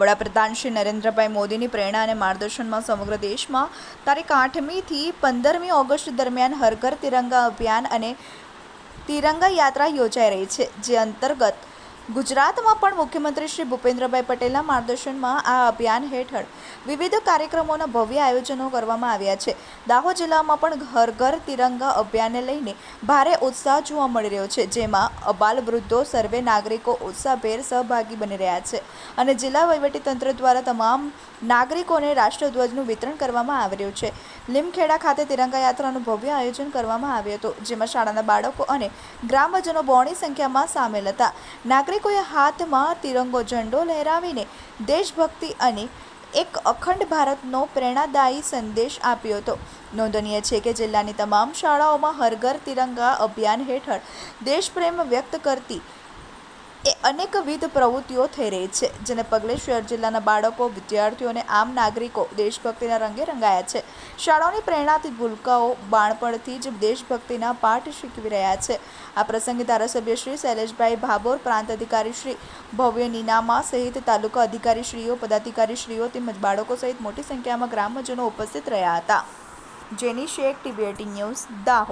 વડાપ્રધાન શ્રી નરેન્દ્રભાઈ મોદીની પ્રેરણા અને માર્ગદર્શનમાં સમગ્ર દેશમાં તારીખ આઠમીથી પંદરમી ઓગસ્ટ દરમિયાન હરઘર તિરંગા અભિયાન અને તિરંગા યાત્રા યોજાઈ રહી છે, જે અંતર્ગત ગુજરાતમાં પણ મુખ્યમંત્રી શ્રી ભૂપેન્દ્રભાઈ પટેલના માર્ગદર્શનમાં આ અભિયાન હેઠળ વિવિધ કાર્યક્રમોના ભવ્ય આયોજનો કરવામાં આવ્યા છે. દાહોદ જિલ્લામાં પણ ઘર ઘર તિરંગા અભિયાનને લઈને ભારે ઉત્સાહ જોવા મળી રહ્યો છે, જેમાં અબાલ વૃદ્ધો, સર્વે નાગરિકો ઉત્સાહભેર સહભાગી બની રહ્યા છે અને જિલ્લા વહીવટીતંત્ર દ્વારા તમામ નાગરિકોને રાષ્ટ્રધ્વજનું વિતરણ કરવામાં આવી રહ્યું છે. લીમખેડા ખાતે તિરંગા યાત્રાનું ભવ્ય આયોજન કરવામાં આવ્યું હતું, જેમાં શાળાના બાળકો અને ગ્રામજનો બહોળી સંખ્યામાં સામેલ હતા. નાગરિકોએ હાથમાં તિરંગો ઝંડો લહેરાવીને દેશભક્તિ અને એક અખંડ ભારતનો પ્રેરણાદાયી સંદેશ આપ્યો હતો. નોંધનીય છે કે જિલ્લાની તમામ શાળાઓમાં હર ઘર તિરંગા અભિયાન હેઠળ દેશપ્રેમ વ્યક્ત કરતી એ અનેકવિધ પ્રવૃત્તિઓ થઈ રહી છે, જેને પગલે શહેર જિલ્લાના બાળકો, વિદ્યાર્થીઓ અને આમ નાગરિકો દેશભક્તિના રંગે રંગાયા છે. શાળાઓની પ્રેરણાથી ભૂલકાઓ બાળપણથી જ દેશભક્તિના પાઠ શીખવી રહ્યા છે. આ પ્રસંગે ધારાસભ્ય શ્રી શૈલેષભાઈ ભાભોર, પ્રાંત અધિકારી શ્રી ભવ્ય નીનામા સહિત તાલુકા અધિકારીશ્રીઓ, પદાધિકારીશ્રીઓ તેમજ બાળકો સહિત મોટી સંખ્યામાં ગ્રામજનો ઉપસ્થિત રહ્યા હતા. જેની શેખ ટીબી ન્યૂઝ, દાહોદ.